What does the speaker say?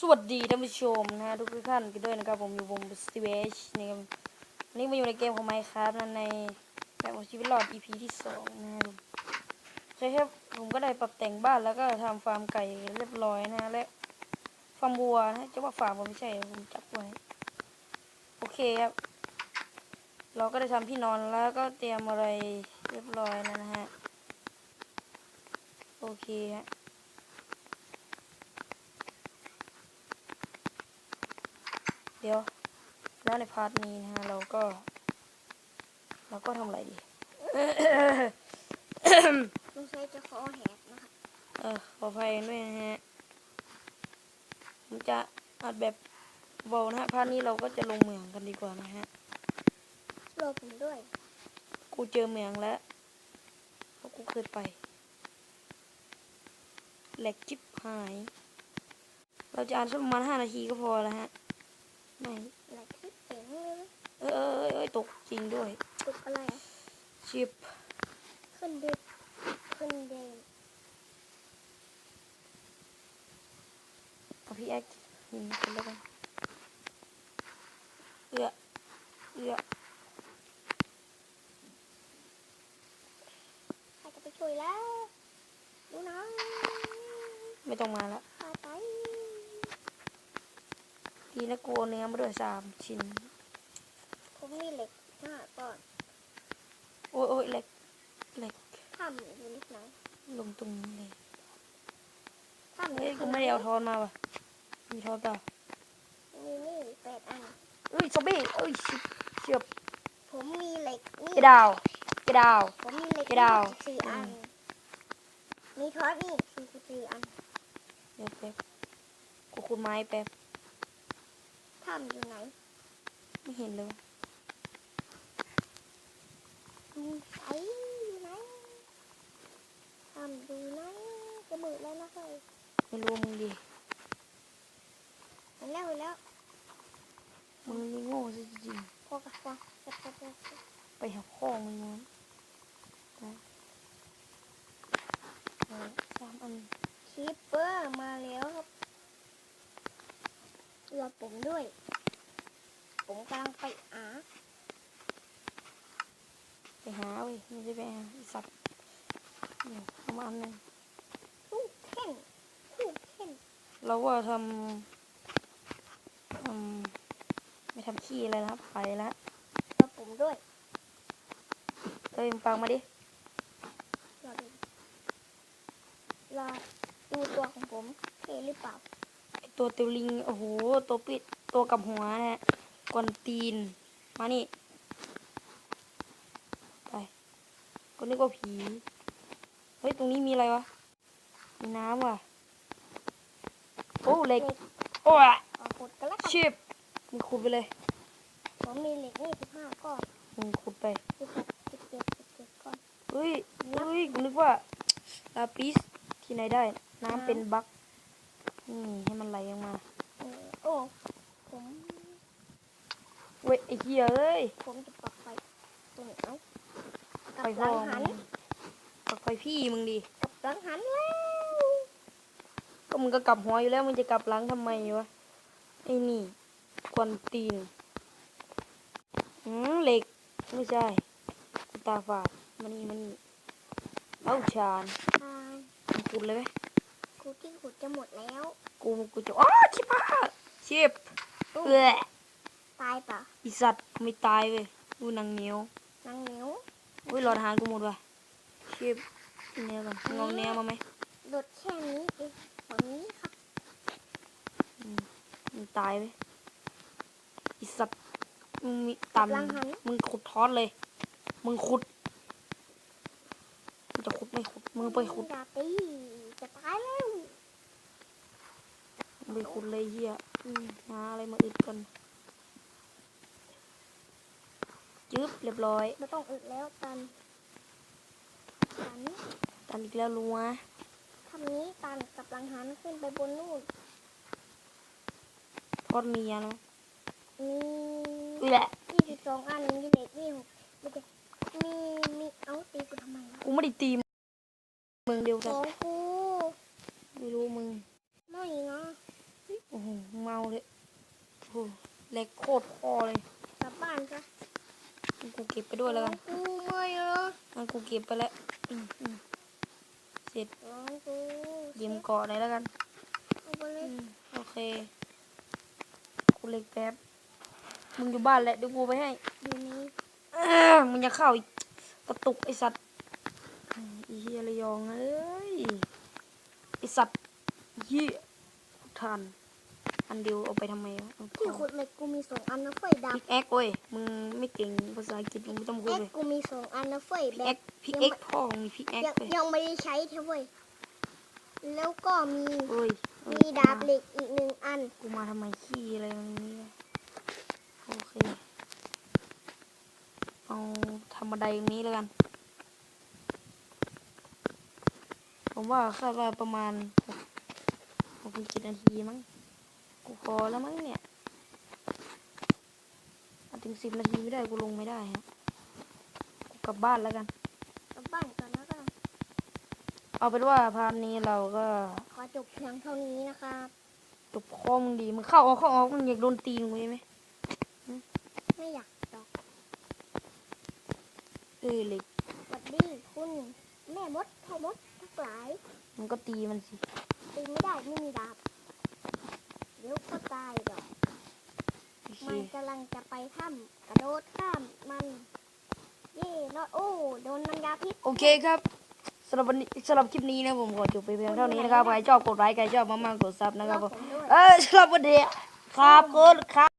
สวัสดีท่านผู้ชมนะฮะทุกท่านกันด้วยนะครับผมอยู่วงสตีเวชนะครับวันนี้มาอยู่ในเกมของไมค์ครับนั่นในแบบของชีวิตรอด EP ที่สองนะครับโอเคครับผมก็ได้ปรับแต่งบ้านแล้วก็ทำฟาร์มไก่เรียบร้อยนะฮะและฟาร์มวัวนะจะว่าฟาร์มก็ไม่ใช่ผมจับไว้โอเคครับ เราก็ได้ทำที่นอนแล้วก็เตรียมอะไรเรียบร้อยนะฮะโอเคฮะ เดี๋ยว แล้วในพาร์ทนี้นะฮะเราก็ เราก็ทำอะไรดีลุงใช้จะคอแหกนะคะเออขออภัยด้วยนะฮะผมจะอัดแบบเบานะฮะพาร์ทนี้เราก็จะลงเมืองกันดีกว่านะฮะรอผมด้วย กูเจอเมืองแล้วเพราะกูเคยไปแหลกจิบหาย เราจะอ่านสักประมาณห้านาทีก็พอแล้วฮะ ริงด้วยตุกอะไรอะชิบขึ้นเด็ดขึ้นเดนเอาพี่แอ๊กหินมาคนแล้วกันเอือเอือใครจะไปช่วยแล้วดูนะไม่ต้องมาละพาไปดีนะกลัวเนื้อมาด้วยสามชิ้นผมมีเหล็ก ห้าก้อนโอ้ยโอ้ยเหล็กเหล็กถ้ำอยู่นิดหน่อยลงตรงนี้เลยถ้ำเฮ้ยกูไม่ได้เอาทอนมาว่ะมีทอนเปล่ามีนี่แปดอันเอ้ยซอมบี้เอ้ยชิบเฉียบผมมีเหล็กนี่กระดาวกระดาวผมมีเหล็กกระดาวสิบสี่อันอืมมีทอสนี่สี่สิบสี่อันเดี๋ยวแป๊บกูขุดไม้แป๊บถ้ำอยู่ไหน ไม่เห็นเลยวะ ลุงใสอยู่ไหนถ้ำอยู่ไหนจะมืดแล้วนะเฮ้ย ไม่รู้มึงดิ เห็นแล้วเห็นแล้ว มึงนี่โง่ซะจริง พอกับพอจะ ไปไปไปๆไปหาพ่อมึงนู้นไปเอาสามอันคีปเปอร์มาแล้วครับรอผมด้วย ผมกำลังไปอาไปหาเว้ยไม่ใช่ไปหาไอ้สัตว์เดี๋ยวเอามาอันหนึงคู่เข่นคู่เข่นเราว่าทำอืมไม่ทำขี้อะไรนะครับไปแล้วรอ ผมด้วยเอ้ยมึงฟังมาดิรอดูรอดูตัวของผมเท่หรือเปล่าไอ้ตัวเตวลิงโอ้โหตัวปิดตัวกับหัวนะฮะกวนตีน มานี่ไปก็นึกว่าผีเฮ้ยตรงนี้มีอะไรวะมีน้ำว่ะโอ้เหล็กโอ้ยเอาขุดกันแล้วกันชิบมึงขุดไปเลย ผมมีเหล็กนี่สิบห้าก้อนมึงขุดไปสิบหกสิบเจ็ดสิบเจ็ดก้อน เฮ้ยเฮ้ยกูนึกว่าลาปิสที่ไหนได้ น้ำเป็นบั๊กนี่ให้มันไหลออกมาเออโอ้ ผมเว้ยไอ้เหี้ยเอ้ย ผมจะปักไฟตรงไหนเอากลัไปบหพ่ลัองหันมึงปักไปพี่มึงดิกลับหลังหันแล้ว ก็มึงก็กลับหัวอยู่แล้วมึงจะกลับหลังทำไมวะไอ้นี่กวนตีน อืมเหล็กไม่ใช่กูตาฝาดมานี่มานี่เอาชานอ่ามึงขุดเลยไหมกูที่ขุดจะหมดแล้วกูกูจะอ้อชิบหายชิบเอ้อตายเปล่ะอีสัตว์ไม่ตายเว้ยดูหนังเหนียวนางเหนียวอุ้ยหลอดอาหารกูหมดว่ะชิบกินเนื้อก่อนงองเนื้อมาไหมหลุดแค่นี้เองแบบนี้ครับมึงตายไหมอีสัตว์ มึงมีกลับตำหลังหันมึงขุดทอดเลย มึงขุดมึงจะขุดไม่ขุดมึงไปขุดดาตีจะตายแล้วมึงไปขุดเลยเฮียอืมหาอะไรมาอึดกันจึ๊บเรียบร้อยไม่ต้องอึดแล้วตันตันตันอีกแล้วลุงวะทำนี้ตันกลับหลังหันขึ้นไปบนนู่นทอดเมียนะมี อุ้ยแหละยี่สิบสองอันมีเหล็กนี่หกไม่ใช่มีมีเอาตีกูทำไมวะกูไม่ได้ตีมึงเดียวขกันองกูไม่รู้มึงไม่นะมึงโอ้โหเมาเลยโอ้โหเล็กโคตรพอเลยกลับบ้านซะงั้นกูเก็บไปด้วยแล้วกันกูเมื่อยแล้วงั้นกูเก็บไปแล้วอืมอืมเสร็จน้องกูเยี่ยมเกาะไหนอยแล้วกันเอาไปเลอืยมโอเคกูเล็กแป๊บ มึงอยู่บ้านแหละเดี๋ยวกูไปให้อยู่นี่เอ้อมึงอย่าเข้าอีกกระตุกไอสัตว์ไอ้เฮียระยองเอ้ยไอสัตว์เฮียทานอันเดียวเอาไปทำไมวะเอาที่ขุดเหล็กกูมีสองอันนะเฟ้ยดับพิกแอคเว้ยมึงไม่เก่งภาษาอังกฤษมึงไม่ต้องพูดเอ็กเลยกูมีสองอันนะเฟ้ยพิกแบแอบคพิกแอคพ่อมึงมีพิกแอคยังเว้ยยังไม่ได้ใช้เท่าเว้ยแล้วก็มีเอ้ยเอ้ยมีดาบเหล็กอีกหนึ่งอัน กูมาทำไมขี้อะไรตรงนี้วะโอ เคเอาธรรมดาอย่างนี้แล้วกัน ผมว่าคาดว่าประมาณหกหกถึงเจ็ดนาทีมั้งกูพอแล้วมั้งเนี่ยมาถึงสิบนาทีไม่ได้กูลงไม่ได้ฮะกูกลับบ้านแล้วกันกลับบ้านก่อนแล้วกันเอาเป็นว่าพาร์ทนี้เราก็ขอจบเพียงเท่านี้นะครับจบข้อมึงดีมึงเข้าออกเข้าออกมึงอยากโดนตีนกูใช่ไหม ไม่อยากดอกเออเหล็กสวัสดีคุณแม่มดพ่อมดทั้งหลาย มันก็ตีมันสิตีไม่ได้ไม่มีดาบเดี๋ยวก็ตายดอกโอเคมันกำลังจะไปถ้ำกระโดดข้ามมัน เย่รอดโอ้โดนน้ำยาพิษ โอเคครับสำหรับวันนี้สำหรับคลิปนี้นะผมขอจบไปเพียงเท่านี้นะครับใครชอบกดไลค์ใครชอบมากๆกดซับนะครับผมผมด้วยเออสำหรับวันนี้ครับคุณครับ